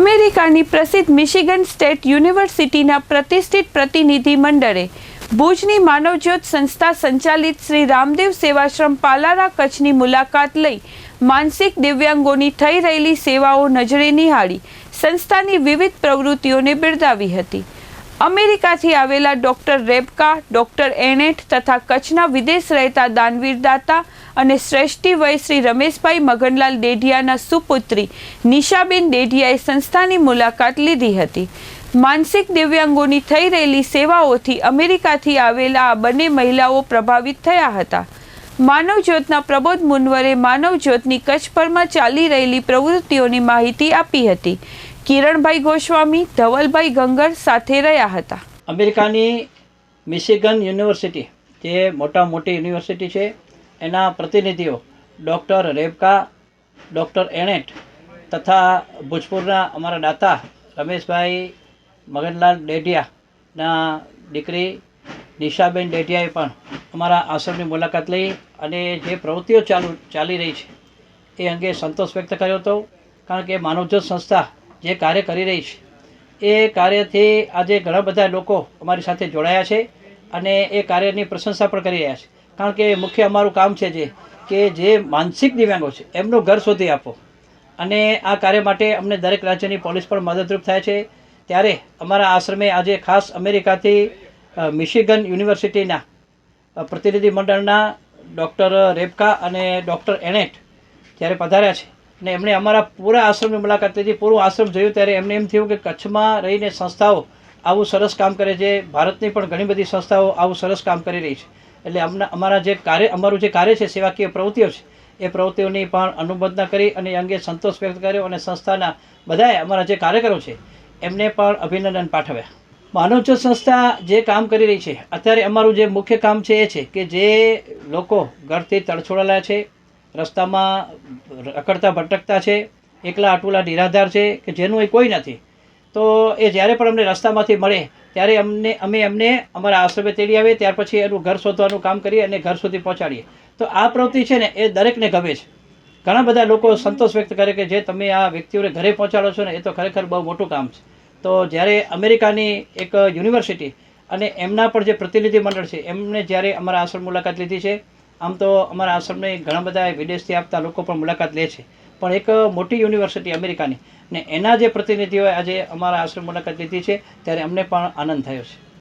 અમેરિકાની પ્રસિદ્ધ Michigan state યુનિવર્સિટીના પ્રતિષ્ઠિત પ્રતિનિધિ મંડળે ભુજની માનવજ્યોત સંસ્થા સંચાલિત શ્રી રામદેવ સેવાશ્રમ પાલારા કચ્છની મુલાકાત લઈ માનસિક દિવ્યાંગોની થઈ રહેલી સેવાઓ નજરે નિહાળી સંસ્થાની વિવિધ પ્રવૃત્તિઓને બિરદાવી હતી. અમેરિકાથી આવેલા ડોક્ટર રેબકા, ડોક્ટર એનેટ તથા કચ્છના વિદેશ રહેતા દાનવીર દાતા અને શ્રેષ્ઠી વય શ્રી રમેશભાઈ મગનલાલ ડેઢિયાના સુપુત્રી નિશાબેન ડેઢિયાએ સંસ્થાની મુલાકાત લીધી હતી. માનસિક દિવ્યાંગોની થઈ રહેલી સેવાઓથી અમેરિકાથી આવેલા આ બંને મહિલાઓ પ્રભાવિત થયા હતા. માનવજ્યોતના પ્રબોધ મુનવરે માનવજ્યોતની કચ્છભરમાં ચાલી રહેલી પ્રવૃત્તિઓની માહિતી આપી હતી. કિરણભાઈ ગોસ્વામી, ધવલભાઈ ગંગર સાથે રહ્યા હતા. અમેરિકાની મિશિગન યુનિવર્સિટી, જે મોટા મોટી યુનિવર્સિટી છે, એના પ્રતિનિધિઓ ડૉક્ટર રેબકા, ડૉક્ટર એણેટ તથા ભોજપુરના અમારા દાતા રમેશભાઈ મગનલાલ ડેઢિયાના દીકરી નિશાબેન ડેઢિયાએ પણ અમારા આશ્રમની મુલાકાત લઈ અને જે પ્રવૃત્તિઓ ચાલુ ચાલી રહી છે, એ અંગે સંતોષ વ્યક્ત કર્યો હતો. કારણ કે માનવજ્યોત સંસ્થા જે કાર્ય કરી રહી છે, એ કાર્યથી આજે ઘણા બધા લોકો અમારી સાથે જોડાયા છે અને એ કાર્યની પ્રશંસા પણ કરી રહ્યા છે. કારણ કે મુખ્ય અમારું કામ છે જે, કે જે માનસિક દિવ્યાંગો છે, એમનું ઘર શોધી આપો. અને આ કાર્ય માટે અમને દરેક રાજ્યની પોલીસ પણ મદદરૂપ થાય છે. ત્યારે અમારા આશ્રમે આજે ખાસ અમેરિકાથી મિશિગન યુનિવર્સિટીના પ્રતિનિધિ મંડળના ડૉક્ટર રેબકા અને ડૉક્ટર એનેટ જ્યારે પધાર્યા છે અને એમણે અમારા પૂરા આશ્રમની મુલાકાત લીધી. પૂરું આશ્રમ જોયું ત્યારે એમને એમ થયું કે કચ્છમાં રહીને સંસ્થાઓ આવું સરસ કામ કરે છે. ભારતની પણ ઘણી બધી સંસ્થાઓ આવું સરસ કામ કરી રહી છે. એટલે અમને અમારા જે કાર્ય, અમારું જે કાર્ય છે, સેવાકીય પ્રવૃત્તિઓ છે, એ પ્રવૃત્તિઓની પણ અનુમોદના કરી અને અંગે સંતોષ વ્યક્ત કર્યો અને સંસ્થાના બધાએ અમારા જે કાર્યકરો છે, એમને પણ અભિનંદન પાઠવ્યા. માનવજ્યોત સંસ્થા જે કામ કરી રહી છે, અત્યારે અમારું જે મુખ્ય કામ છે એ છે કે જે લોકો ઘરથી તડછોડાયેલા છે રસ્તામાં રખડતા ભટકતા છે, એકલા આટુલા નિરાધાર છે કે જેનું એ કોઈ નથી. તો એ જ્યારે પણ અમને રસ્તામાંથી મળે, ત્યારે અમને, અમે એમને અમારા આશ્રમે તેડી આવીએ, ત્યાર પછી એનું ઘર શોધવાનું કામ કરીએ અને ઘર સુધી પહોંચાડીએ. તો આ પ્રવૃત્તિ છે ને, એ દરેકને ગમે છે. ઘણા બધા લોકો સંતોષ વ્યક્ત કરે કે જે તમે આ વ્યક્તિઓને ઘરે પહોંચાડો છો ને, એ તો ખરેખર બહુ મોટું કામ છે. તો જ્યારે અમેરિકાની એક યુનિવર્સિટી અને એમના પણ જે પ્રતિનિધિ મંડળ છે, એમને જ્યારે અમારા આશ્રમ મુલાકાત લીધી છે આમ તો અમારા આશ્રમને ઘણા બધા વિદેશથી આપતા લોકો પણ મુલાકાત લે છે. પણ એક મોટી યુનિવર્સિટી અમેરિકાની ને એના જે પ્રતિનિધિઓએ આજે અમારા આશ્રમ મુલાકાત લીધી છે, ત્યારે અમને પણ આનંદ થયો છે.